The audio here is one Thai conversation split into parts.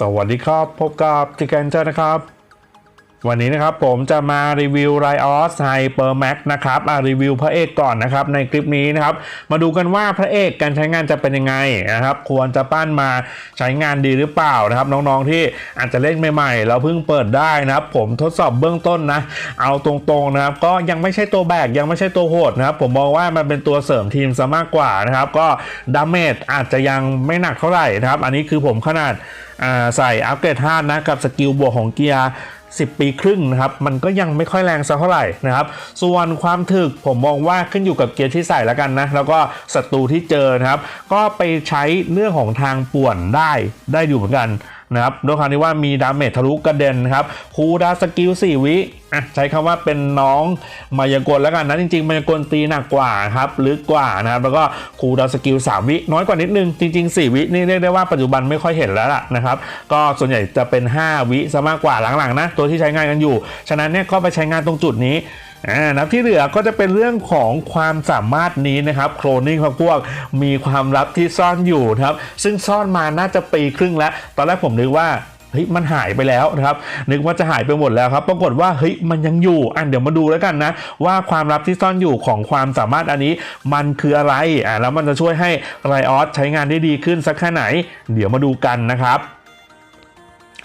สวัสดีครับ พบกับจิกแกนเจอนะครับ วันนี้นะครับผมจะมารีวิว r i o s Hyper Max นะครับอะรีวิวพระเอกก่อนนะครับในคลิปนี้นะครับ มาดูกันว่าพระเอกการใช้งานจะเป็นยังไงนะครับ ควรจะปั้นมาใช้งานดีหรือเปล่านะครับ น้องๆที่อาจจะเล่นใหม่ๆแล้วเพิ่งเปิดได้นะครับ ผมทดสอบเบื้องต้นนะ เอาตรงๆนะครับ ก็ยังไม่ใช่ตัวแบกยังไม่ใช่ตัวโหดนะครับ ผมมองว่ามันเป็นตัวเสริมทีมซะมากกว่านะครับ ก็ดาเมจอาจจะยังไม่หนักเท่าไหร่นะครับ อันนี้คือผมขนาดอ่าใส่อัปเกรด5นะกับสกิลบวกของเกียร์ 10 ปีครึ่งนะครับ มันก็ยังไม่ค่อยแรงสักเท่าไหร่นะครับ ส่วนความถึกผมมองว่าขึ้นอยู่กับเกียร์ที่ใส่แล้วกันนะ แล้วก็ศัตรูที่เจอนะครับ ก็ไปใช้เรื่องของทางป่วนได้ได้อยู่เหมือนกัน นะครับด้วยความที่ว่ามีดาเมจทะลุกระเด็นนะครับคูดาสกิล4วิอะใช้คำว่าเป็นน้องมายากลแล้วกันนะจริงๆ มายากลตีหนักกว่าครับลึกกว่านะครับแล้วก็คูดาสกิล3วิน้อยกว่านิดนึง จริง ๆ 4 วินี่เรียกได้ว่าปัจจุบันไม่ค่อยเห็นแล้วล่ะนะครับก็ส่วนใหญ่จะเป็น 5 วิซะมากกว่าหลังๆนะตัวที่ใช้งานกันอยู่ ฉะนั้นเนี่ยก็ไปใช้งานตรงจุดนี้ อ่านะครับที่เหลือก็จะเป็นเรื่องของความสามารถนี้นะครับโคลนนิ่งพวกมีความลับที่ซ่อนอยู่นะครับ ซึ่งซ่อนมาน่าจะปีครึ่งแล้ว ตอนแรกผมนึกว่าเฮ้ยมันหายไปแล้วนะครับนึกว่าจะหายไปหมดแล้วครับ ปรากฏว่าเฮ้ยมันยังอยู่อะเดี๋ยวมาดูแล้วกันนะ ว่าความลับที่ซ่อนอยู่ของความสามารถอันนี้ มันคืออะไรอะแล้วมันจะช่วยให้ไรออสใช้งานได้ดีขึ้นสักแค่ไหน เดี๋ยวมาดูกันนะครับ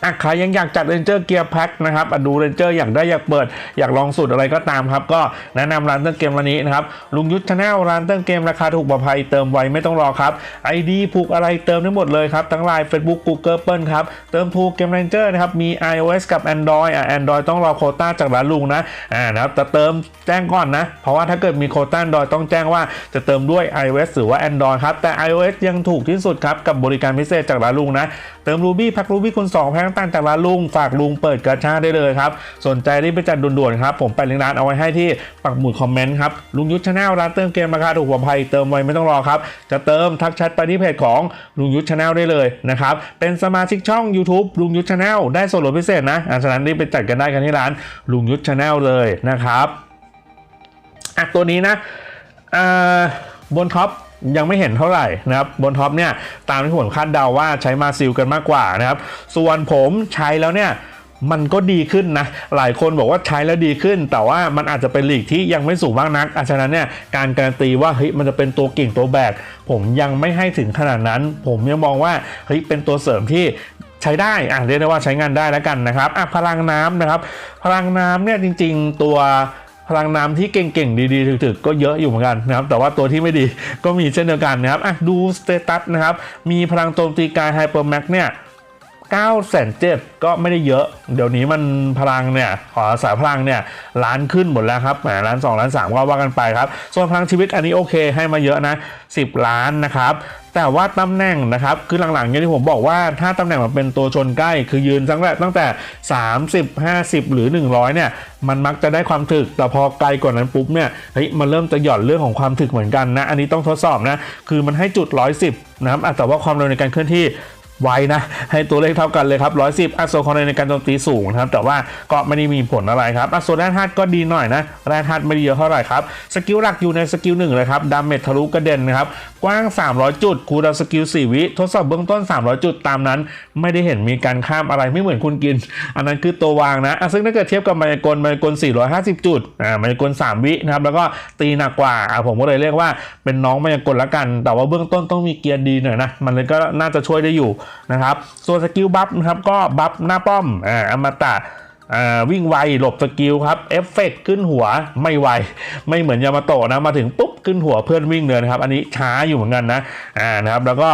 อะใครยังอยากจัดเรนเจอร์เกียร์แพ็คนะครับดูเรนเจอร์อยากได้อยากเปิด อยากลองสูตรอะไรก็ตามครับ ก็แนะนำร้านเติมเกมวันนี้นะครับลุงยุทธชาแนลร้านเติมเกมราคาถูกปลอดภัยเติมไวไม่ต้องรอครับ ID ผูกอะไรเติมได้หมดเลยครับทั้งไลน์ Facebook Google เปิลครับเติมถูกเกมเรนเจอร์นะครับมี iOS กับ Android อะ Android ต้องรอโคต้าจากร้านลุงนะอ่านะครับแต่เติมแจ้งก่อนนะ เพราะว่าถ้าเกิดมีโคต้า Android ต้องแจ้งว่าจะเติมด้วย iOS หรือว่า Android ครับแต่ iOS ยังถูกที่สุดครับกับบริการพิเศษจากร้านลุงนะเติม Ruby แพ็ค Ruby คูณ2แพ็คต่างๆจากร้านลุงฝากลุงเปิดกระชาได้เลยครับ สนใจรีบไปจัดด่วนๆครับ ผมแปลิงก์ร้านเอาไว้ให้ที่ปักหมุดคอมเมนต์ครับลุงยุทธชาแนลร้านเติมเกมราคาถูกกว่าภัยเติมไว้ไม่ต้องรอครับ จะเติมทักแชทไปที่เพจของลุงยุทธชาแนลได้เลยนะครับเป็นสมาชิกช่อง YouTube ลุงยุทธชาแนลได้ส่วนลดพิเศษนะอะฉะนั้นรีบไปจัดกันได้กันที่ร้านลุงยุทธชาแนลเลยนะครับอะตัวนี้นะอ่าบนท็อป ยังไม่เห็นเท่าไหร่นะครับบนท็อปเนี่ยตามที่ผมคาดเดาว่าใช้มาซิลกันมากกว่านะครับ ส่วนผมใช้แล้วเนี่ยมันก็ดีขึ้นนะ หลายคนบอกว่าใช้แล้วดีขึ้น แต่ว่ามันอาจจะเป็นหลีกที่ยังไม่สูงมากนักอาฉะนั้นเนี่ยการการันตีว่าเฮ้ยมันจะเป็นตัวเก่งตัวแบก ผมยังไม่ให้ถึงขนาดนั้น ผมยังมองว่าเฮ้ยเป็นตัวเสริมที่ใช้ได้อะเรียกได้ว่าใช้งานได้แล้วกันนะครับอะพลังน้ำนะครับ พลังน้ำเนี่ยจริง ๆ ตัว พลังน้ำที่เก่งๆ ดีๆถึกๆ ก็เยอะอยู่เหมือนกันนะครับ แต่ว่าตัวที่ไม่ดีก็มีเช่นเดียวกันนะครับอะดูสเตตัสนะครับ มีพลังโจมตีกายไฮเปอร์แม็กเนี่ย 9แสนเจ็ดก็ไม่ได้เยอะ เดี๋ยวนี้มันพลังเนี่ยขอสายพลังเนี่ยล้านขึ้นหมดแล้วครับแหมล้าน 2 ล้าน 3 ก็ว่ากันไปครับ ส่วนพลังชีวิตอันนี้โอเคให้มาเยอะนะ 10 ล้านนะครับแต่ว่าตำแหน่งนะครับคือหลังๆอย่างที่ผมบอกว่าถ้าตำแหน่งมันเป็นตัวชนใกล้คือยืนตั้งแต่ตั้งแต่ 30 50 หรือ 100เนี่ยมันมักจะได้ความถึก แต่พอไกลกว่านั้นปุ๊บเนี่ยเฮ้ยมันเริ่มจะหย่อนเรื่องของความถึกเหมือนกันนะ อันนี้ต้องทดสอบนะ คือมันให้จุด 110นะครับแต่ว่าความเร็วในการเคลื่อนที่ ไวนะ ให้ตัวเลขเท่ากันเลยครับ110อัโซคอนในการโจมตีสูงนะครับ แต่ว่าก็ไม่ได้มีผลอะไรครับอัโซแร่ธาตุก็ดีหน่อยนะแร่ธาตุไม่ด้เยอะเท่าไหร่ครับสกิลหลักอยู่ในสกิลหนึ่งเลยครับดาเมจทะลุกระเด็นนะครับกว้าง 300 จุดคูลดาวสกิล4วิทดสอบเบื้องต้น 300 จุดตามนั้น ไม่ได้เห็นมีการข้ามอะไรไม่เหมือนคุณกิน อันนั้นคือตัววางนะะซึ่งถ้าเกิดเทียบกับมายากลมายากล450 จุดอ่ามายากล3วินะครับแล้วก็ตีหนักกว่าอ่าผมก็เลยเรียกว่าเป็นน้องมายากลละกัน แต่ว่าเบื้องต้นต้องมีเกียร์ดีหน่อยนะมันเลยก็น่าจะช่วยได้อยู่นะครับ ส่วนสกิลบัฟนะครับก็บัฟหน้าป้อมอ่าอมตะอ่าวิ่งไวหลบสกิลครับเอฟเฟกต์ขึ้นหัวไม่ไว ไม่เหมือนยามาโตะนะมาถึงปุ๊บขึ้นหัวเพื่อนวิ่งเลยนะครับ อันนี้ช้าอยู่เหมือนกันนะอ่านะครับแล้วก็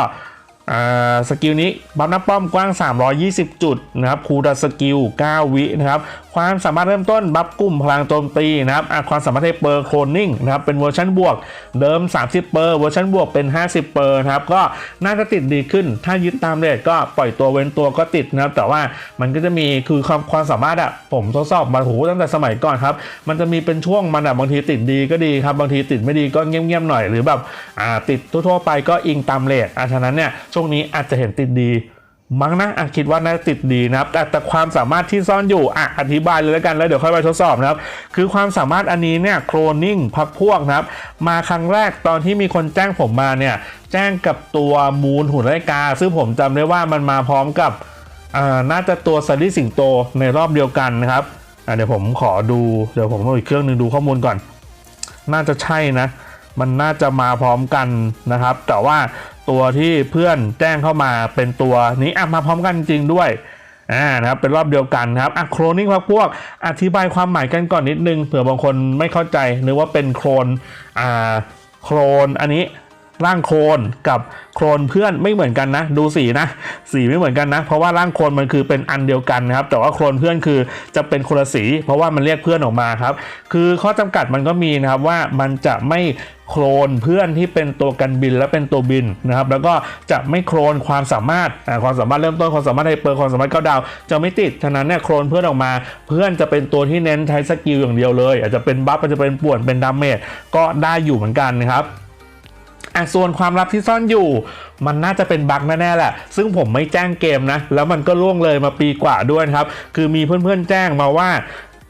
อ่าสกิลนี้บัฟหน้าป้อมกว้าง 320 จุดนะครับคูดสกิล 9 วินะครับ ความสามารถเริ่มต้นบัฟกลุ่มพลังโจมตีนะครับความสามารถเทเปอร์โคลนนิ่งนะครับเป็นเวอร์ชันบวกเดิม 30 เปอร์เวอร์ชันบวกเป็น 50 เปอร์นะครับก็น่าจะติดดีขึ้น ถ้ายึดตามเรทก็ปล่อยตัวเว้นตัวก็ติดนะครับแต่ว่ามันก็จะมีคือความความสามารถอะผมทดสอบมาโหตั้งแต่สมัยก่อนครับมันจะมีเป็นช่วงมันอะบางทีติดดีก็ดีครับบางทีติดไม่ดีก็เงียบๆหน่อยหรือแบบอ่าติดทั่วๆไปก็อิงตามเรทอะฉะนั้นเนี่ยช่วงนี้อาจจะเห็นติดดี มั้งนะอะคิดว่าน่าติดดีนะครับ แต่แต่ความสามารถที่ซ่อนอยู่อะอธิบายเลยแล้วกันแล้วเดี๋ยวค่อยไปทดสอบนะครับ คือความสามารถอันนี้เนี่ยโคลนนิ่งพักพวกนะครับ มาครั้งแรกตอนที่มีคนแจ้งผมมาเนี่ย แจ้งกับตัวมูลหุ่นไลกา ซึ่งผมจำได้ว่ามันมาพร้อมกับอ่าน่าจะตัวซาริสิงโตในรอบเดียวกันนะครับอ่าเดี๋ยวผมขอดูเดี๋ยวผมเอาอีกเครื่องหนึงดูข้อมูลก่อน น่าจะใช่นะ มันน่าจะมาพร้อมกันนะครับ แต่ว่า ตัวที่เพื่อนแจ้งเข้ามาเป็นตัวนี้อะมาพร้อมกันจริงด้วยอ่านะครับเป็นรอบเดียวกันครับอะโครนิ่งพักพวกอธิบายความหมายกันก่อนนิดนึงเผื่อบางคนไม่เข้าใจนึกว่าเป็นโครนอ่าโครนอันนี้ ร่างโครนกับโครนเพื่อนไม่เหมือนกันนะ ดูสีนะสีไม่เหมือนกันนะ เพราะว่าร่างโครนมันคือเป็นอันเดียวกันนะครับ แต่ว่าโครนเพื่อนคือจะเป็นคนละสี เพราะว่ามันเรียกเพื่อนออกมาครับ คือข้อจำกัดมันก็มีนะครับว่ามันจะไม่โครนเพื่อนที่เป็นตัวกันบินและเป็นตัวบินนะครับแล้วก็จะไม่โครนความสามารถความสามารถเริ่มต้นความสามารถไฮเปอร์ความสามารถเก้าดาวจะไม่ติดฉะนั้นเนี่ยโครนเพื่อนออกมา เพื่อนจะเป็นตัวที่เน้นใช้สกิลอย่างเดียวเลย อาจจะเป็นบัฟอาจจะเป็นป่วนเป็นดาเมจก็ได้อยู่เหมือนกันนะครับ อะส่วนความลับที่ซ่อนอยู่ มันน่าจะเป็นบั๊กแน่ๆแหละ ซึ่งผมไม่แจ้งเกมนะ แล้วมันก็ล่วงเลยมาปีกว่าด้วยครับ คือมีเพื่อนๆแจ้งมาว่า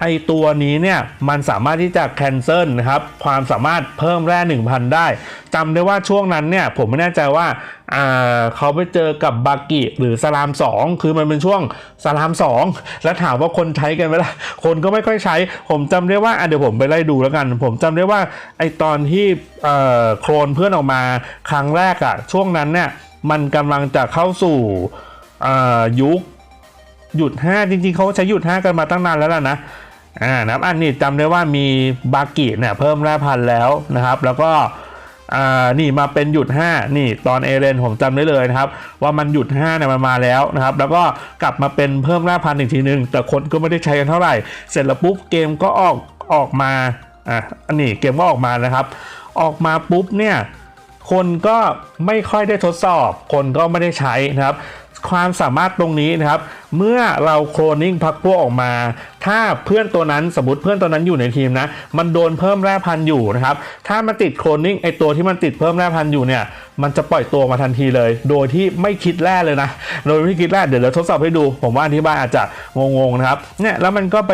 ไอตัวนี้เนี่ยมันสามารถที่จะแคนเซิลนะครับความสามารถเพิ่มแร่ 1,000 ได้จำได้ว่าช่วงนั้นเนี่ยผมไม่แน่ใจว่าอ่าเขาไปเจอกับบากิหรือสลาม 2 คือมันเป็นช่วงสลาม 2 แล้วถามว่าคนใช้กันไหมล่ะคนก็ไม่ค่อยใช้ ผมจำได้ว่าเดี๋ยวผมไปไล่ดูแล้วกัน ผมจำได้ว่าไอตอนที่โครนเพื่อนออกมาครั้งแรกอะช่วงนั้นเนี่ยมันกำลังจะเข้าสู่อ่อยุคหยุด 5 จริงๆเขาใช้หยุด 5 กันมาตั้งนานแล้วล่ะนะ อ่านะครับอันนี้จำได้ว่ามีบากิเนี่ยเพิ่มแร่พันแล้วนะครับ แล้วก็อ่านี่มาเป็นหยุด 5 นี่ตอนเอเรนผมจำได้เลยนะครับ ว่ามันหยุด5เนี่ยมันมาแล้วนะครับ แล้วก็กลับมาเป็นเพิ่มแร่พันอีกทีนึง แต่คนก็ไม่ได้ใช้กันเท่าไหร่ เสร็จแล้วปุ๊บเกมก็ออกออกมาอะอันนี้เกมก็ออกมานะครับ ออกมาปุ๊บเนี่ยคนก็ไม่ค่อยได้ทดสอบ คนก็ไม่ได้ใช้นะครับ ความสามารถตรงนี้นะครับ เมื่อเราโคลนนิ่งพักพวกออกมา ถ้าเพื่อนตัวนั้นสมมติเพื่อนตัวนั้นอยู่ในทีมนะ มันโดนเพิ่มแร่พันอยู่นะครับ ถ้ามันติดโคลนนิ่งไอตัวที่มันติดเพิ่มแร่พันอยู่เนี่ย มันจะปล่อยตัวมาทันทีเลย โดยที่ไม่คิดแร่เลยนะ โดยไม่คิดแร่เดี๋ยวเราทดสอบให้ดู ผมว่าอธิบายอาจจะงงๆนะครับ เนี่ยแล้วมันก็ไป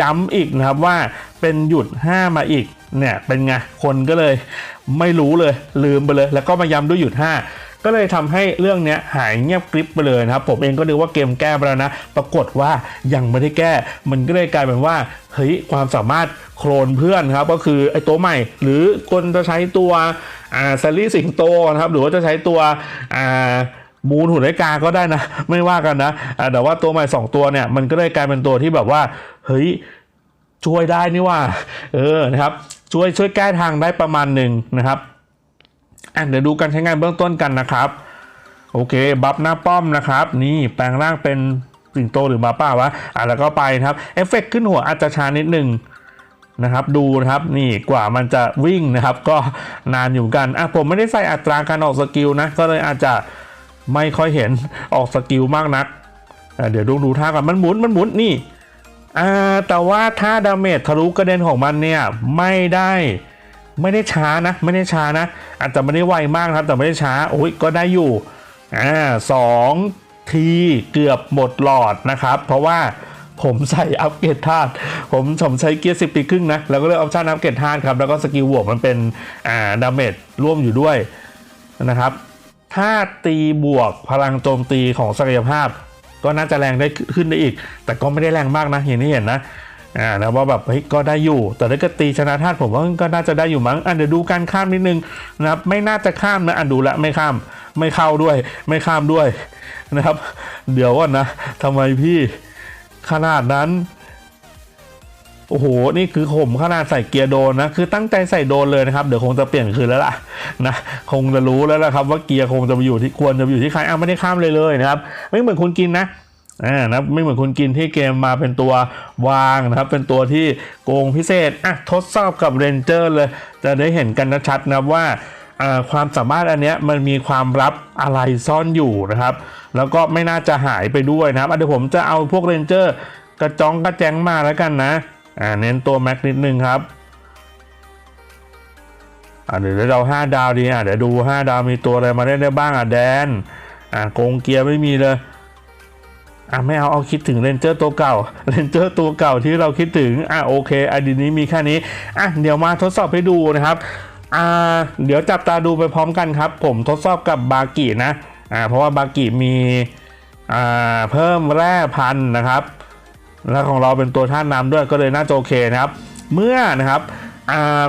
ย้ำอีกนะครับว่าเป็นหยุด 5 มาอีกเนี่ยเป็นไงคนก็เลยไม่รู้เลยลืมไปเลย แล้วก็มาย้ำด้วยหยุด 5 ก็เลยทำให้เรื่องเนี้ยหายเงียบกริบไปเลยนะครับ ผมเองก็นึกว่าเกมแก้ไปแล้วนะ ปรากฏว่ายังไม่ได้แก้ มันก็เลยกลายเป็นว่าเฮ้ยความสามารถโคลนเพื่อนครับ ก็คือไอ้ตัวใหม่ หรือคนจะใช้ตัวอ่าซารีสิงโตนะครับ หรือว่าจะใช้ตัวอ่ามูลหุ่นไอกาก็ได้นะ ไม่ว่ากันนะแต่ว่าตัวใหม่ 2 ตัวเนี่ย มันก็เลยกลายเป็นตัวที่แบบว่า เฮ้ย ช่วยได้นี่ว่า เออนะครับ ช่วยช่วยแก้ทางได้ประมาณหนึ่งนะครับ อะเดี๋ยวดูการใช้งานเบื้องต้นกันนะครับ โอเค บัฟหน้าป้อมนะครับ นี่แปลงร่างเป็นสิงโตหรือมาป่าวะอะแล้วก็ไปครับเอฟเฟกต์ขึ้นหัวอาจจะช้านิดหนึ่งนะครับดูนะครับนี่กว่ามันจะวิ่งนะครับ ก็นานอยู่กันอะผมไม่ได้ใส่อัตราการออกสกิลนะ ก็เลยอาจจะไม่ค่อยเห็นออกสกิลมากนักอะเดี๋ยวดูดูท่าก่อนมันหมุนมันหมุนนี่อ่าแต่ว่าถ้าดาเมจทะลุกระเด็นของมันเนี่ยไม่ได้ ไม่ได้ช้านะ ไม่ได้ช้านะ อาจจะไม่ได้ไวมากนะครับ แต่ไม่ได้ช้าโอ้ยก็ได้อยู่อ่าสองทีเกือบหมดหลอดนะครับ เพราะว่าผมใส่อัปเกรดธาตุผมผมใช้เกียร์สิบปีครึ่งนะ แล้วก็เลือกออปชันอัปเกรดธาตุครับ แล้วก็สกิลบวกมันเป็นอ่าดาเมจร่วมอยู่ด้วยนะครับ ถ้าตีบวกพลังโจมตีของศักยภาพ ก็น่าจะแรงได้ขึ้นได้อีก แต่ก็ไม่ได้แรงมากนะอย่างที่เห็นนะ อ่าแล้วว่าแบบเฮ้ยก็ได้อยู่ แต่ถ้าเกิดตีชนะธาตุผมว่าก็น่าจะได้อยู่มั้งอะเดี๋ยวดูการข้ามนิดนึงนะครับไม่น่าจะข้ามนะอะดูละไม่ข้าม ไม่เข้าด้วย ไม่ข้ามด้วยนะครับ เดี๋ยวก่อนนะทำไมพี่ขนาดนั้นโอ้โห นี่คือผมขนาดใส่เกียร์โดนนะ คือตั้งใจใส่โดนเลยนะครับ เดี๋ยวคงจะเปลี่ยนคืนแล้วล่ะนะ คงจะรู้แล้วล่ะครับ ว่าเกียร์คงจะไปอยู่ที่ควรจะอยู่ที่ใครอ้าวไม่ได้ข้ามเลยเลยนะครับ ไม่เหมือนคุณกินนะ อ่านะไม่เหมือนคุณกินที่เกมมาเป็นตัววางนะครับ เป็นตัวที่โกงพิเศษอะทดสอบกับเรนเจอร์เลย จะได้เห็นกันชัดนะว่าความสามารถอันเนี้ยมันมีความลับอะไรซ่อนอยู่นะครับ แล้วก็ไม่น่าจะหายไปด้วยนะครับเดี๋ยวผมจะเอาพวกเรนเจอร์กระจองกระแจงมาแล้วกันนะอ่าเน้นตัวแม็กนิดนึงครับอ่าเดี๋ยวเราห้าดาวดีอะเดี๋ยวดูห้าดาวมีตัวอะไรมาเล่นได้บ้างอะแดนอ่าโกงเกียร์ไม่มีเลย อะไม่เอาเอาคิดถึงเรนเจอร์ตัวเก่าเรนเจอร์ตัวเก่าที่เราคิดถึงอะโอเคไอดีนี้มีแค่นี้อะเดี๋ยวมาทดสอบให้ดูนะครับอ่าเดี๋ยวจับตาดูไปพร้อมกันครับ ผมทดสอบกับบากินะอ่าเพราะว่าบากิมีอ่าเพิ่มแร่พันนะครับ แล้วของเราเป็นตัวท่านนำด้วยก็เลยน่าจะโอเคนะครับ เมื่อนะครับ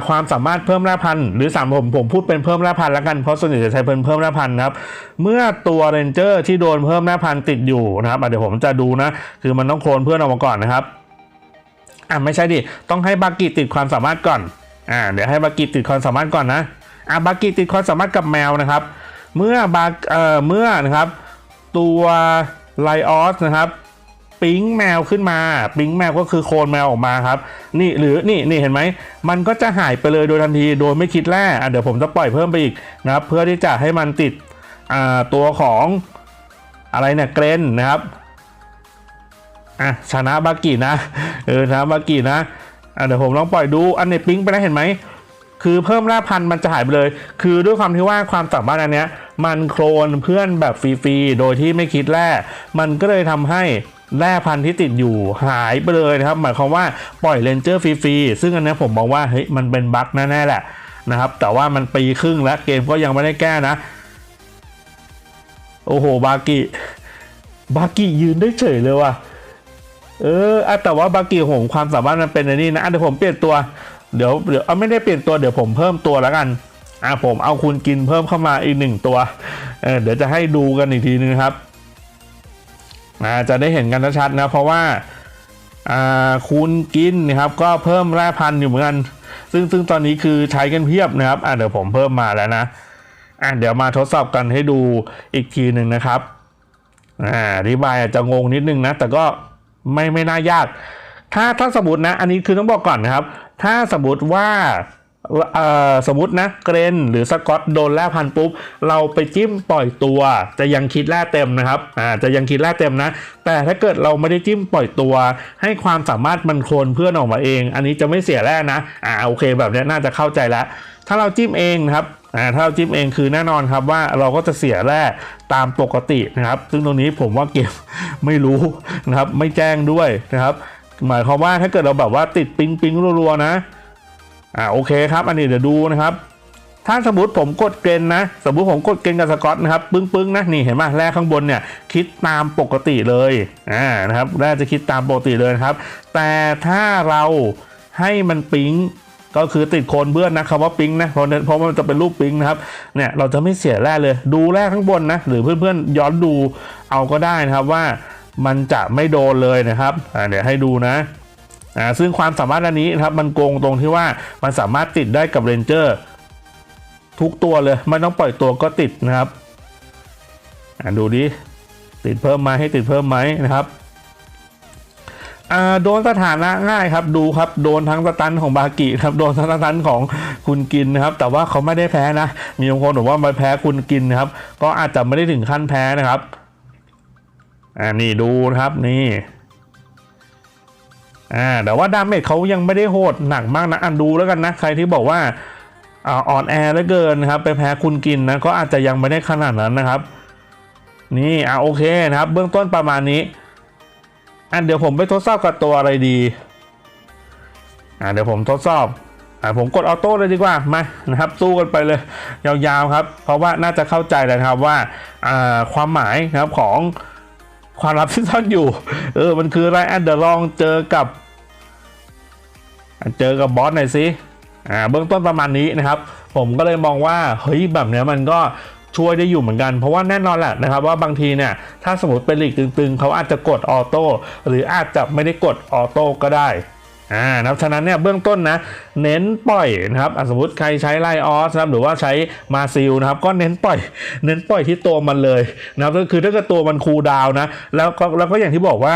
ความสามารถเพิ่มแร่พันธุ์หรือสามผมผมพูดเป็นเพิ่มแร่พันธุ์แล้วกันเพราะส่วนใหญ่จะใช้เป็นเพิ่มแร่พันธุ์นะครับเมื่อตัวเรนเจอร์ที่โดนเพิ่มแร่พันธุ์ติดอยู่นะครับเดี๋ยวผมจะดูนะ คือมันต้องโคลนเพื่อนออกมาก่อนนะครับอะไม่ใช่ดิต้องให้บากิติดความสามารถก่อนอ่าเดี๋ยวให้บากิติดความสามารถก่อนนะอะบากิติดความสามารถกับแมวนะครับ เมื่อบาเอ่อเมื่อนะครับ ตัวไลออสนะครับ ปิ๊งแมวขึ้นมา ปิ๊งแมวก็คือโคลนแมวออกมาครับ นี่หรือนี่นี่เห็นไหม มันก็จะหายไปเลยโดยทันทีโดยไม่คิดแร่อะเดี๋ยวผมจะปล่อยเพิ่มไปอีกนะครับเพื่อที่จะให้มันติดอ่าตัวของอะไรเนี่ยเกรนนะครับอะชนะบากินะเออชนะบากินะอะเดี๋ยวผมลองปล่อยดูอันนี้ปิ๊งไปแล้วเห็นไหมคือเพิ่มแร่พันธุ์มันจะหายไปเลย คือด้วยความที่ว่าความสามารถอันเนี้ย มันโคลนเพื่อนแบบฟรีๆ โดยที่ไม่คิดแร่มันก็เลยทำให้ แร่พันธุ์ที่ติดอยู่หายไปเลยนะครับ หมายความว่าปล่อยเลนเจอร์ฟรีๆซึ่งอันนี้ผมมองว่าเฮ้ยมันเป็นบั๊กแน่ๆแหละนะครับ แต่ว่ามันปีครึ่งแล้วเกมก็ยังไม่ได้แก้นะ โอ้โห บากิบากิยืนได้เฉยเลยว่ะเออแต่ว่าบากิของผมความสามารถมันเป็นอันนี้นะอะเดี๋ยวผมเปลี่ยนตัวเดี๋ยวเดี๋ยวเอาไม่ได้เปลี่ยนตัวเดี๋ยวผมเพิ่มตัวแล้วกันอะผมเอาคุณกินเพิ่มเข้ามาอีกหนึ่งตัวเออเดี๋ยวจะให้ดูกันอีกทีนึงครับ อ่าจะได้เห็นกันชัดๆนะเพราะว่าคุณกินนะครับก็เพิ่มแร่พันธุ์อยู่เหมือนกัน ซึ่งซึ่งตอนนี้คือใช้กันเพียบนะครับอะเดี๋ยวผมเพิ่มมาแล้วนะอะเดี๋ยวมาทดสอบกันให้ดูอีกทีหนึ่งนะครับอ่าอธิบายอาจจะงงนิดนึงนะ แต่ก็ไม่ไม่น่ายาก ถ้าถ้าสมมตินะ อันนี้คือต้องบอกก่อนนะครับ ถ้าสมมติว่า สมมตินะเกรนหรือสกอตโดนแร่พันปุ๊บ เราไปจิ้มปล่อยตัว จะยังคิดแร่เต็มนะครับอ่าจะยังคิดแร่เต็มนะ แต่ถ้าเกิดเราไม่ได้จิ้มปล่อยตัว ให้ความสามารถมันโคลนเพื่อนออกมาเอง อันนี้จะไม่เสียแร่นะอ่าโอเคแบบนี้น่าจะเข้าใจแล้ว ถ้าเราจิ้มเองนะครับอ่าถ้าเราจิ้มเองคือแน่นอนครับว่าเราก็จะเสียแร่ตามปกตินะครับ ซึ่งตรงนี้ผมว่าเกมไม่รู้นะครับไม่แจ้งด้วยนะครับหมายความว่าถ้าเกิดเราแบบว่าติดปิงปิงรัวๆนะ อ่าโอเคครับอันนี้เดี๋ยวดูนะครับถ้าสมมติผมกดเกณฑ์นะ สมมติผมกดเกณฑ์กับสกอตนะครับปึ้งปึ้งๆนะนี่เห็นไหมแรกข้างบนเนี่ยคิดตามปกติเลยอ่านะครับแรกจะคิดตามปกติเลยครับ แต่ถ้าเราให้มันปิ๊งก็คือติดโคนเบื้อนนะคำว่าปิ๊งนะเพราะเพราะมันจะเป็นรูปปิ๊งนะครับเนี่ยเราจะไม่เสียแร่เลย ดูแร่ข้างบนนะหรือเพื่อนๆย้อนดูเอาก็ได้นะครับว่ามันจะไม่โดนเลยนะครับอ่าเดี๋ยวให้ดูนะ อ่าซึ่งความสามารถอันนี้นะครับมันโกงตรงที่ว่ามันสามารถติดได้กับเรนเจอร์ทุกตัวเลยไม่ต้องปล่อยตัวก็ติดนะครับอ่าดูดิติดเพิ่มไหมให้ติดเพิ่มไหมนะครับอ่าโดนสถานะง่ายครับดูครับโดนทั้งสตันของบากิครับโดนทั้งสตันของคุณกินนะครับ แต่ว่าเขาไม่ได้แพ้นะ มีบางคนบอกว่ามาแพ้คุณกินนะครับ ก็อาจจะไม่ได้ถึงขั้นแพ้นะครับ อ่านี่ดูนะครับนี่ อ่าแต่ว่าดาเมจเขายังไม่ได้โหดหนักมากนะอันดูแล้วกันนะ ใครที่บอกว่าอ่อนแอเหลือเกินนะครับไปแพ้คุณกินนะก็อาจจะยังไม่ได้ขนาดนั้นนะครับ นี่อ่าโอเคนะครับ เบื้องต้นประมาณนี้อะเดี๋ยวผมไปทดสอบกับตัวอะไรดีอ่าเดี๋ยวผมทดสอบอ่าผมกดออโต้เลยดีกว่ามานะครับ สู้กันไปเลยยาวๆครับ เพราะว่าน่าจะเข้าใจแล้วนะครับว่าอ่าความหมายนะครับของ ความลับที่ซ่อนอยู่ เออ มันคืออะไรอะเดอร์ลองเจอกับ เจอกับบอสหน่อยสิอ่าเบื้องต้นประมาณนี้นะครับ ผมก็เลยมองว่าเฮ้ยแบบเนี้ยมันก็ช่วยได้อยู่เหมือนกันเพราะว่าแน่นอนแหละนะครับ ว่าบางทีเนี่ยถ้าสมมติเป็นหลีกตึงๆ เขาอาจจะกดออโต้หรืออาจจะไม่ได้กดออโต้ก็ได้ อ่านะครับฉะนั้นเนี่ยเบื้องต้นนะเน้นปล่อยนะครับสมมติใครใช้ไลออสนะครับหรือว่าใช้มาซิลนะครับก็เน้นปล่อย เน้นปล่อยที่ตัวมันเลยนะครับก็คือถ้าเกิดตัวมันคูลดาวนะแล้วก็แล้วก็อย่างที่บอกว่า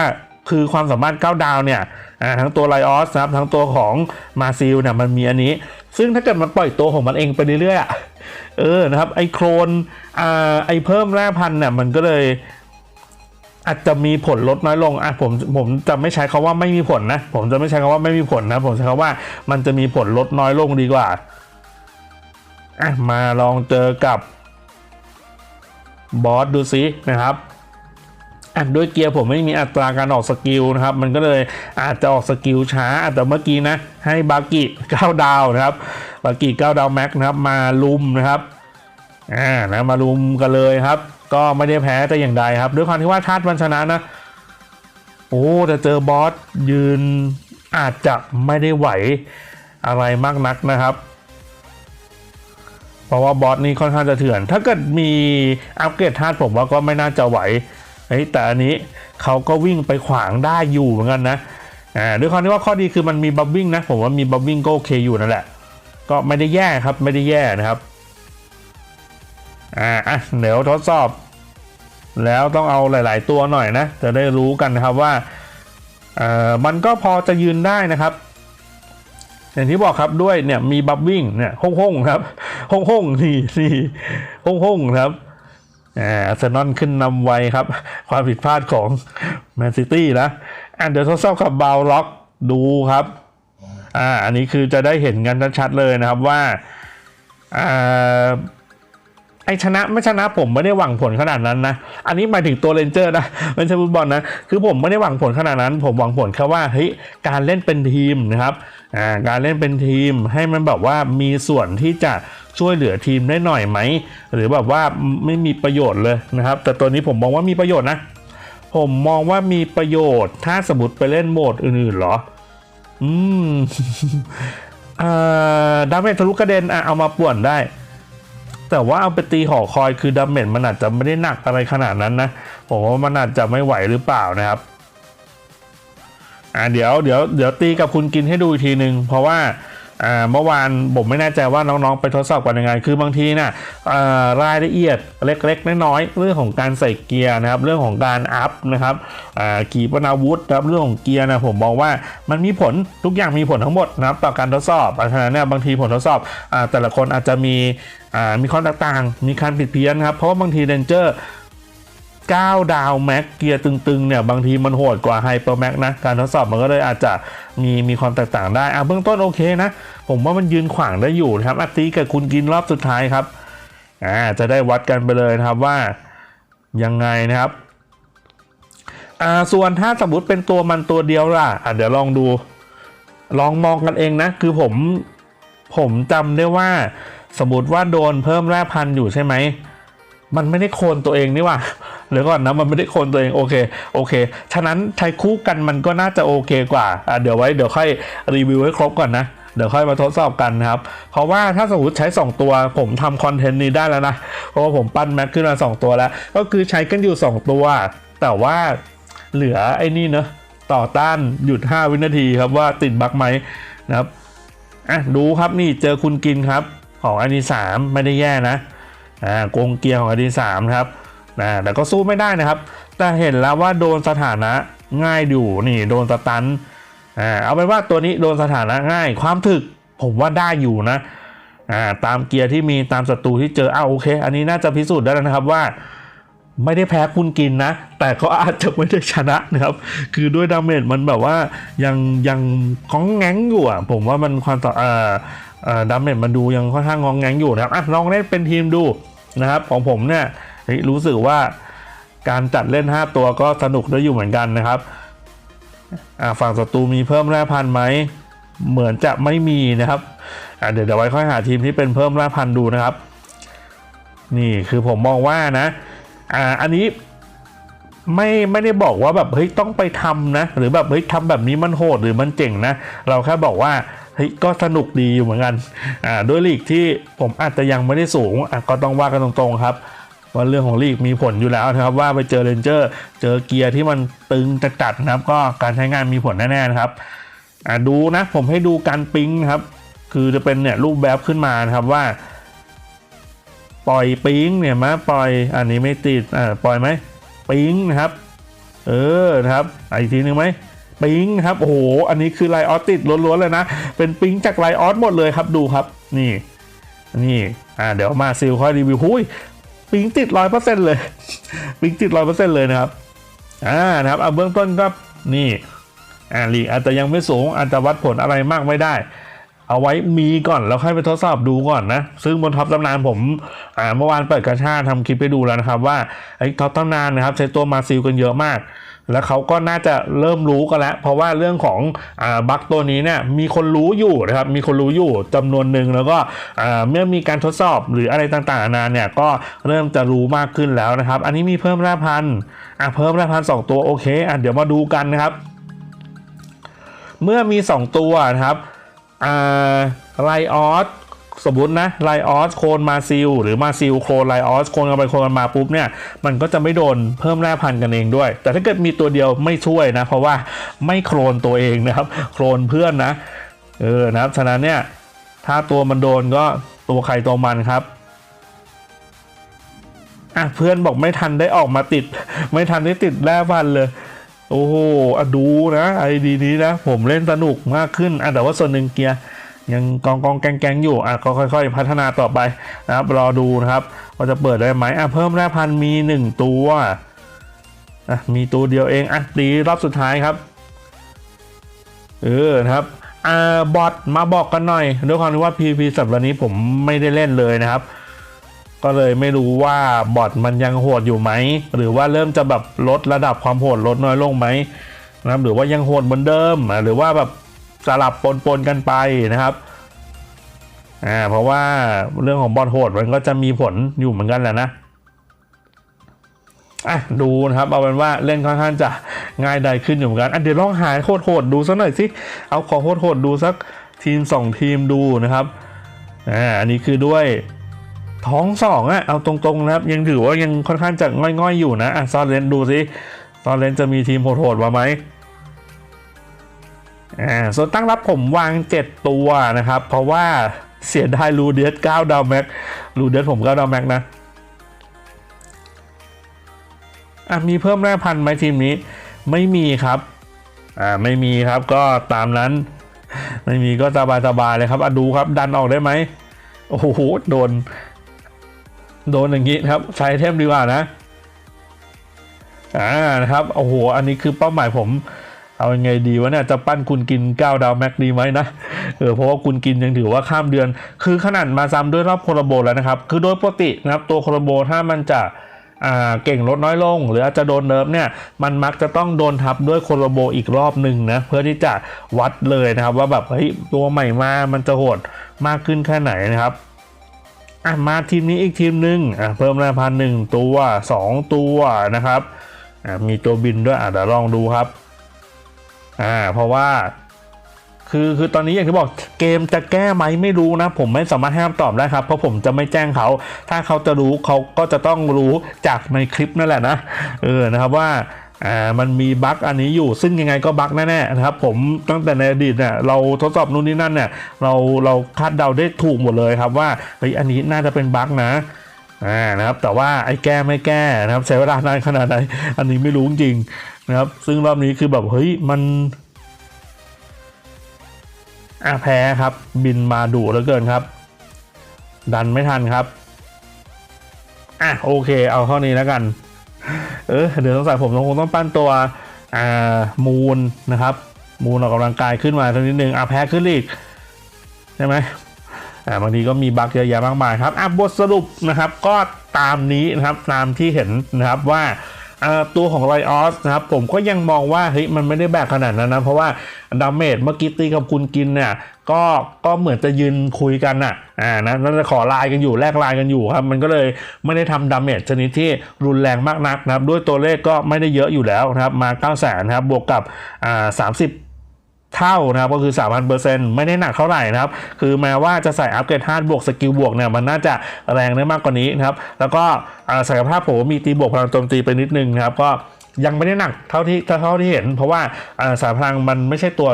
คือความสามารถ9ดาวเนี่ยอ่าทั้งตัวไลออสนะครับทั้งตัวของมาซิลเนี่ยมันมีอันนี้ ซึ่งถ้าเกิดมันปล่อยตัวของมันเองไปเรื่อยๆเออนะครับไอโครนอ่าไอเพิ่มแร่พันธุ์เนี่ยมันก็เลย อาจจะมีผลลดน้อยลงอะผมผมจะไม่ใช้คาว่าไม่มีผลนะ ผมจะไม่ใช้คาว่าไม่มีผลนะ ผมใช้คาว่ามันจะมีผลลดน้อยลงดีกว่าอะมาลองเจอกับบอสดูซินะครับอะด้วยเกียร์ผมไม่มีอัตราการออกสกิลนะครับ มันก็เลยอาจจะออกสกิลช้าแต่เมื่อกี้นะ ให้บากิ9ดาวนะครับบากิ9ดาวแม็กนะครับ มาลุมนะครับอ่านะมารุมกันเลยครับ ก็ไม่ได้แพ้แต่อย่างใดครับ ด้วยความที่ว่าธาตุมันชนะนะ โอ้แต่เจอบอสยืนอาจจะไม่ได้ไหวอะไรมากนักนะครับ เพราะว่าบอสนี่ค่อนข้างจะเถื่อน ถ้าเกิดมีอัปเกรดธาตุผมว่าก็ไม่น่าจะไหวแต่อันนี้เขาก็วิ่งไปขวางได้อยู่เหมือนกันนะด้วยความที่ว่าข้อดีคือมันมีบับบิ้งนะ ผมว่ามีบับบิ้งก็โอเคอยู่นั่นแหละ ก็ไม่ได้แย่ครับไม่ได้แย่นะครับ อ่าอะเดี๋ยวทดสอบ แล้วต้องเอาหลาย ๆ ตัวหน่อยนะ จะได้รู้กันนะครับว่าเอ่อมันก็พอจะยืนได้นะครับ อย่างที่บอกครับด้วยเนี่ยมีบับบิ้งเนี่ยห้องห้องครับห้องห้องนี่นี่ห้องห้องครับอ่าเซนอลขึ้นนำไวครับ ความผิดพลาดของแมนซิตี้นะอะเดี๋ยวทดสอบกับบาวล็อกดูครับอ่าอันนี้คือจะได้เห็นกันชัดๆเลยนะครับว่าอ่า ไอชนะไม่ชนะผมไม่ได้หวังผลขนาดนั้นนะ อันนี้หมายถึงตัวเรนเจอร์นะไม่ใช่ฟุตบอลนะ คือผมไม่ได้หวังผลขนาดนั้น ผมหวังผลแค่ว่าเฮ้ยการเล่นเป็นทีมนะครับอ่าการเล่นเป็นทีมให้มันแบบว่ามีส่วนที่จะช่วยเหลือทีมได้หน่อยไหม หรือแบบว่าไม่มีประโยชน์เลยนะครับ แต่ตัวนี้ผมมองว่ามีประโยชน์นะ ผมมองว่ามีประโยชน์ ถ้าสมมติไปเล่นโหมดอื่นๆเหรอ อืมอ่าดาเมจทะลุกระเด็นอะเอามาป่วนได้ แต่ว่าเอาไปตีหอคอยคือดาเมจมันอาจจะไม่ได้หนักอะไรขนาดนั้นนะผมว่ามันอาจจะไม่ไหวหรือเปล่านะครับอ่าเดี๋ยวเดี๋ยวเดี๋ยวตีกับคุณกินให้ดูอีกทีหนึ่งเพราะว่าอ่าเมื่อวานผมไม่แน่ใจว่าน้องๆไปทดสอบกันยังไงคือบางทีนะ่ะรายละเอียดเล็กๆน้อยๆเรื่องของการใส่เกียร์นะครับ เรื่องของการอัพนะครับอ่าขีปนาวุธนะครับเรื่องของเกียร์นะผมมองว่ามันมีผลทุกอย่างมีผลทั้งหมดนะครับต่อการทดสอบเพราะฉะนั้นเนี่ยบางทีผลทดสอบอ่าแต่ละคนอาจจะมี มีข้อแตกต่าง มีการผิดเพี้ยนครับ เพราะว่าบางทีเรนเจอร์9 ดาวแม็กเกียร์ตึงๆเนี่ยบางทีมันโหดกว่าไฮเปอร์แม็กนะ การทดสอบมันก็เลยอาจจะมีมีความแตกต่างได้อะเบื้องต้นโอเคนะ ผมว่ามันยืนขวางได้อยู่นะครับอัตตีกับคุณกินรอบสุดท้ายครับอ่าจะได้วัดกันไปเลยนะครับว่ายังไงนะครับอ่าส่วนถ้าสมมติเป็นตัวมันตัวเดียวล่ะอะเดี๋ยวลองดู ลองมองกันเองนะ คือผมผมจำได้ว่า สมมติว่าโดนเพิ่มแร่พันอยู่ใช่ไหม มันไม่ได้โคนตัวเองนี่ว่าเดี๋ยวก่อนนะมันไม่ได้โคนตัวเองโอเคโอเค ฉะนั้นใช้คู่กันมันก็น่าจะโอเคกว่าอะเดี๋ยวไว้เดี๋ยวค่อยรีวิวให้ครบก่อนนะเดี๋ยวค่อยมาทดสอบกันนะครับ เพราะว่าถ้าสมมติใช้ 2 ตัวผมทำคอนเทนต์นี้ได้แล้วนะ เพราะว่าผมปั้นแม็กขึ้นมา 2 ตัวแล้ว ก็คือใช้กันอยู่ 2 ตัว แต่ว่าเหลือไอ้นี่เนอะต่อต้านหยุด 5 วินาทีครับว่าติดบั๊กไหมนะครับอะดูครับนี่เจอคุณกินครับ ของอันนี้3ไม่ได้แย่นะอ่ากงเกียร์ของอดีสามครับนะแต่ก็สู้ไม่ได้นะครับ แต่เห็นแล้วว่าโดนสถานะง่ายอยู่นี่โดนสตันอ่าเอาเป็นว่าตัวนี้โดนสถานะง่าย ความถึกผมว่าได้อยู่นะอ่าตามเกียร์ที่มีตามศัตรูที่เจออ้าวโอเค อันนี้น่าจะพิสูจน์ได้แล้วนะครับว่าไม่ได้แพ้คุณกินนะ แต่ก็อาจจะไม่ได้ชนะนะครับ คือด้วยดาเมจมันแบบว่ายังยังก้องแง้งอยู่อะผมว่ามันความต่อเอ่อเอ่อ ดาเมจมันดูยังค่อนข้างงองแงงอยู่นะครับอลองเล่นเป็นทีมดูนะครับ ของผมเนี่ยรู้สึกว่าการจัดเล่น 5 ตัวก็สนุกได้อยู่เหมือนกันนะครับฝั่งศัตรูมีเพิ่มแร่พันธุ์ไหมเหมือนจะไม่มีนะครับเดี๋ยวเดี๋ยวไว้ค่อยหาทีมที่เป็นเพิ่มแร่พันธุ์ดูนะครับ นี่คือผมมองว่านะอ่าอันนี้ไม่ไม่ได้บอกว่าแบบเฮ้ยต้องไปทำนะ หรือแบบเฮ้ยทำแบบนี้มันโหดหรือมันเจ๋งนะ เราแค่บอกว่า เฮ้ยก็สนุกดีอยู่เหมือนกันอ่าด้วยลีกที่ผมอาจจะยังไม่ได้สูงอะก็ต้องว่ากันตรงๆครับว่าเรื่องของลีกมีผลอยู่แล้วนะครับ ว่าไปเจอเรนเจอร์ เจอเกียร์ที่มันตึงจัดๆนะครับ ก็การใช้งานมีผลแน่ๆนะครับอ่าดูนะผมให้ดูการปิ๊งนะครับ คือจะเป็นเนี่ยรูปแบบขึ้นมานะครับว่า ปล่อยปิ๊งเนี่ยมาปล่อยอันนี้ไม่ติดอ่าปล่อยไหมปิ๊งนะครับ เออนะครับอะอีกทีหนึ่งไหม ปิ๊งครับโอ้โหอันนี้คือไลออสติดล้วนๆเลยนะ เป็นปิ๊งจากไลออสหมดเลยครับดูครับ นี่ นี่อ่าเดี๋ยวมาซิลค่อยรีวิวหุ้ยปิ๊งติดร้อยเปอร์เซ็นต์เลย ปิ๊งติดร้อยเปอร์เซ็นต์เลยนะครับอ่านะครับเอาเบื้องต้นก็นี่อ่าลีอาจจะยังไม่สูงอาจจะวัดผลอะไรมากไม่ได้ เอาไว้มีก่อนแล้วค่อยไปทดสอบดูก่อนนะ ซึ่งบนท็อปตำนานผมอ่าเมื่อวานเปิดกระชาทำคลิปไปดูแล้วนะครับว่าไอ้ท็อปตำนานนะครับใช้ตัวมาซิลกันเยอะมาก แล้วเขาก็น่าจะเริ่มรู้กันแล้ว เพราะว่าเรื่องของอบั๊กตัวนี้เนี่ยมีคนรู้อยู่นะครับมีคนรู้อยู่จำนวนหนึ่งแล้วก็เมื่อมีการทดสอบหรืออะไรต่างๆนานเนี่ยก็เริ่มจะรู้มากขึ้นแล้วนะครับ อันนี้มีเพิ่มแร่พันธุ์อะเพิ่มแร่พันธุ์สองตัวโอเคอะเดี๋ยวมาดูกันนะครับ เมื่อมี 2 ตัวนะครับไลออส สมมตินะไลออสโคนมาซิลหรือมาซิลโคลนไลออสโคนกันไปโคนกันมาปุ๊บเนี่ยมันก็จะไม่โดนเพิ่มแร่พันธุ์กันเองด้วย แต่ถ้าเกิดมีตัวเดียวไม่ช่วยนะ เพราะว่าไม่โคลนตัวเองนะครับ โคลนเพื่อนนะเออนะครับฉะนั้นเนี่ยถ้าตัวมันโดนก็ตัวใครตัวมันครับอะเพื่อนบอกไม่ทันได้ออกมาติด ไม่ทันได้ติดแร่พันธุ์เลยโอ้โหอะดูนะไอดีนี้นะผมเล่นสนุกมากขึ้นอะแต่ว่าส่วนหนึ่งเกียร์ ยังกองกองแกงแกงอยู่อะก็ค่อย ๆ พัฒนาต่อไปนะครับรอดูนะครับว่าจะเปิดได้ไหมอะเพิ่มแร่พันธุ์มีหนึ่งตัวอะมีตัวเดียวเองอะตีรอบสุดท้ายครับเออนะครับอ่าบอทมาบอกกันหน่อยด้วยความที่ว่า PVP สัปดาห์นี้ผมไม่ได้เล่นเลยนะครับ ก็เลยไม่รู้ว่าบอทมันยังโหดอยู่ไหมหรือว่าเริ่มจะแบบลดระดับความโหดลดน้อยลงไหมนะครับหรือว่ายังโหดเหมือนเดิมอะหรือว่าแบบ สลับปนๆกันไปนะครับอ่าเพราะว่าเรื่องของบอทโหดมันก็จะมีผลอยู่เหมือนกันแหละนะอะดูนะครับเอาเป็นว่าเล่นค่อนข้างจะง่ายใดขึ้นอยู่เหมือนกันอะเดี๋ยวลองหาโหดดูสักหน่อยสิเอาขอโหดดูสักทีมสองทีมดูนะครับอ่าอันนี้คือด้วยท้องสองอะเอาตรงๆนะครับ ยังถือว่ายังค่อนข้างจะง่อยๆอยู่นะอะซอนเลนดูสิซอนเลนจะมีทีมโหดๆมาไหม อ่าส่วนตั้งรับผมวาง 7 ตัวนะครับ เพราะว่าเสียดายรูเดียส9ดาวแม็กรูเดียสผม9ดาวแม็กนะอะมีเพิ่มแร่พันไหมทีมนี้ ไม่มีครับอ่าไม่มีครับก็ตามนั้น ไม่มีก็สบายๆเลยครับอะดูครับดันออกได้ไหมโอ้โหโดน โดนอย่างนี้ครับ ใช้เทมดีกว่านะอ่านะครับโอ้โหอันนี้คือเป้าหมายผม เอายังไงดีวะเนี่ยจะปั้นคุณกิน9ดาวแม็กดีไหมนะเออเพราะว่าคุณกินยังถือว่าข้ามเดือน คือขนาดมาซ้ำด้วยรอบโคโรโบแล้วนะครับ คือโดยปกตินะครับตัวโคโรโบถ้ามันจะเก่งลดน้อยลง หรืออาจจะโดนเนิร์ฟเนี่ยมันมักจะต้องโดนทับด้วยโคโรโบอีกรอบหนึ่งนะเพื่อที่จะวัดเลยนะครับ ว่าแบบเฮ้ยตัวใหม่มามันจะโหดมากขึ้นแค่ไหนนะครับมาทีมนี้อีกทีมหนึ่งเพิ่มแรงพันหนึ่งตัวสองตัวนะครับมีตัวบินด้วยอะเดี๋ยวลองดูครับ อ่าเพราะว่าคือคือตอนนี้อย่างที่บอกเกมจะแก้ไหมไม่รู้นะ ผมไม่สามารถห้คำตอบได้ครับ เพราะผมจะไม่แจ้งเขา ถ้าเขาจะรู้เขาก็จะต้องรู้จากในคลิปนั่นแหละนะเออนะครับว่าอ่ามันมีบั๊กอันนี้อยู่ซึ่งยังไงก็บั๊กแน่ๆนะครับ ผมตั้งแต่ในอดีตเนี่ยเราทดสอบนู่นนี่นั่นเนี่ยเราเราคาดเดาได้ถูกหมดเลยครับว่าเฮ้ยอันนี้น่าจะเป็นบั๊กนะอ่านะครับแต่ว่าไอ้แก้ไม่แก้นะครับใช้เวลานานขนาดไหนอันนี้ไม่รู้จริง นะครับ ซึ่งรอบนี้คือแบบเฮ้ยมันอแพ้ครับ บินมาดุเหลือเกินครับ ดันไม่ทันครับ อะโอเค เอาเท่านี้แล้วกัน เออเดี๋ยวสงสัยผมคงต้องปั้นตัวอ่ามูนนะครับ มูนออกกำลังกายขึ้นมาสักนิดนึงอะแพ้ขึ้นอีกใช่ไหมอ่าบางทีก็มีบั๊กเยอะแยะมากมายครับอะบทสรุปนะครับ ก็ตามนี้นะครับตามที่เห็นนะครับว่า ตัวของไรออสนะครับผมก็ยังมองว่าเฮ้ยมันไม่ได้แบกขนาดนั้นนะ เพราะว่าดาเมจเมื่อกี้ตีกับคุณกินเนี่ยก็ก็เหมือนจะยืนคุยกันอะอ่านะนั่นจะขอไลน์กันอยู่แลกไลน์กันอยู่ครับ มันก็เลยไม่ได้ทำดาเมจชนิดที่รุนแรงมากนักนะครับ ด้วยตัวเลขก็ไม่ได้เยอะอยู่แล้วนะครับมา9 0 0 0 0นะครับบวกกับอ่า30 เท่านะครับก็คือ 3,000เปอร์เซ็นต์ไม่ได้หนักเท่าไหร่นะครับ คือแม้ว่าจะใส่อัปเกรด5บวกสกิลบวกเนี่ยมันน่าจะแรงได้มากกว่านี้นะครับ แล้วก็ศักยภาพผมมีตีบวกพลังโจมตีไปนิดนึงนะครับก็ ยังไม่ได้หนักเท่าที่เท่าที่เห็น เพราะว่าสายพลังมันไม่ใช่ตัว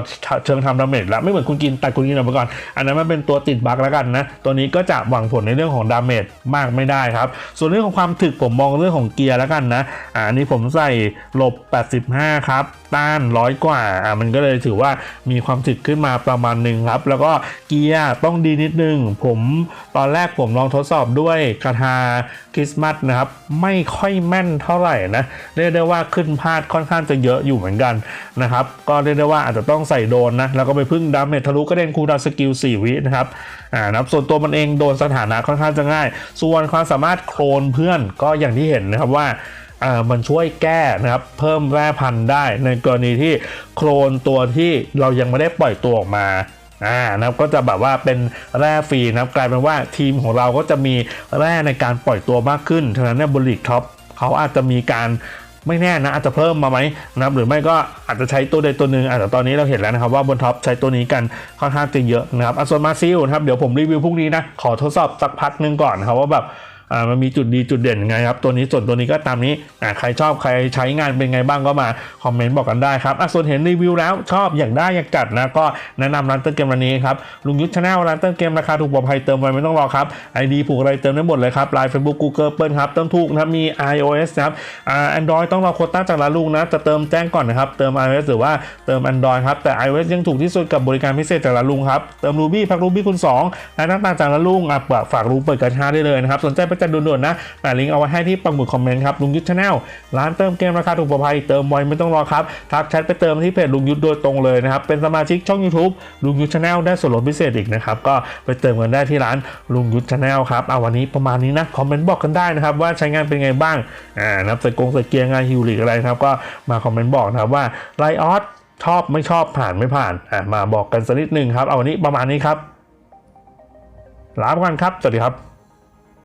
เชิงทำดาเมจแล้วไม่เหมือนคุณกินแต่คุณกินออกมาก่อนอันนั้นมันเป็นตัวติดบั๊กแล้วกันนะตัวนี้ก็จะหวังผลในเรื่องของดาเมจมากไม่ได้ครับ ส่วนเรื่องของความถึกผมมองเรื่องของเกียร์แล้วกันนะอันนี้ผมใส่หลบ 85 ครับ ต้านร้อยกว่าอ่ามันก็เลยถือว่ามีความถึกขึ้นมาประมาณหนึ่งครับ แล้วก็เกียร์ต้องดีนิดนึงผมตอนแรกผมลองทดสอบด้วยคาถาคริสต์มาสนะครับไม่ค่อยแม่นเท่าไหร่นะเรียกได้ว่าขึ้นพลาดค่อนข้างจะเยอะอยู่เหมือนกันนะครับก็เรียกได้ว่าอาจจะต้องใส่โดนนะแล้วก็ไปพึ่งดาเมจทะลุกระเด็นคูดาวสกิล4วินะครับอ่านะครับส่วนตัวมันเองโดนสถานะค่อนข้างจะง่าย ส่วนความสามารถโคลนเพื่อนก็อย่างที่เห็นนะครับว่ามันช่วยแก้นะครับเพิ่มแร่พันธุ์ได้ในกรณีที่โคลนตัวที่เรายังไม่ได้ปล่อยตัวออกมาอ่านะครับก็จะแบบว่าเป็นแร่ฟรีนะครับกลายเป็นว่าทีมของเราก็จะมีแร่ในการปล่อยตัวมากขึ้นฉะนั้นเนี่ยบนลีกท็อปเขาอาจจะมีการ ไม่แน่นะอาจจะเพิ่มมาไหมนะครับหรือไม่ก็อาจจะใช้ตัวใดตัวหนึ่งอาจจะตอนนี้เราเห็นแล้วนะครับว่าบนท็อปใช้ตัวนี้กันค่อนข้างจะเยอะนะครับอัส่วนมาซิลนะครับเดี๋ยวผมรีวิวพรุ่งนี้นะขอทดสอบสักพักหนึงก่อนนะครับว่าแบบ มันมีจุดดีจุดเด่นยังไงครับ ตัวนี้ส่วนตัวนี้ก็ตามนี้ใครชอบใครใช้งานเป็นไงบ้างก็มาคอมเมนต์บอกกันได้ครับส่วนเห็นรีวิวแล้วชอบอยากได้อยากจัดนะก็แนะนำร้านเติมเกมวันนี้ครับลุงยุทธชาแนลร้านเติมเกมราคาถูกปลอดภัยเติมไว้ไม่ต้องรอครับไอดีผูกอะไรเติมได้หมดเลยครับไลน์เฟซบุ๊กกูเกิลเปิลครับเติมถูกนะมี iOS นะครับอ่า Android ต้องรอโคต้าจากร้านลุงนะจะเติมแจ้งก่อนนะครับเติม iOS หรือว่าเติม Android ครับแต่ iOS ยังถูกที่สุดกับบริการพิเศษจากร้านลุงครับเติม Ruby พัก Ruby คูณ2และต่างจากร้านลุงอะฝากลุงเปิดกระชาได้เลยนะครับสนใจไปจัดด่วนๆนะอ่ลิงก์เอาไว้ให้ที่ปังหมุดคอมเมนต์ครับลุงยุทธชาแนลร้านเติมเกมราคาถูกปลอดภัยเติมไวไม่ต้องรอครับทักแชทไปเติมที่เพจลุงยุทธโดยตรงเลยนะครับเป็นสมาชิกช่อง YouTube ลุงยุทธชาแนลได้ส่วนลดพิเศษอีกนะครับก็ไปเติมกันได้ที่ร้านลุงยุทธชาแนลครับเอาวันนี้ประมาณนี้นะคอมเมนต์บอกกันได้นะครับว่าใช้งานเป็นไงบ้างอ่านับใส่กงใส่เกียร์งานฮิวหรือะไรครับก็มาคอมเมนต์บอกนะครับว่าไลออสชอบไม่ชอบผ่านไม่ผ่านอ่ามาบอกกันสักนิดหนึ่งครับ เอาวันนี้ประมาณนี้ครับลาไปก่อนครับ สวัสดีครับ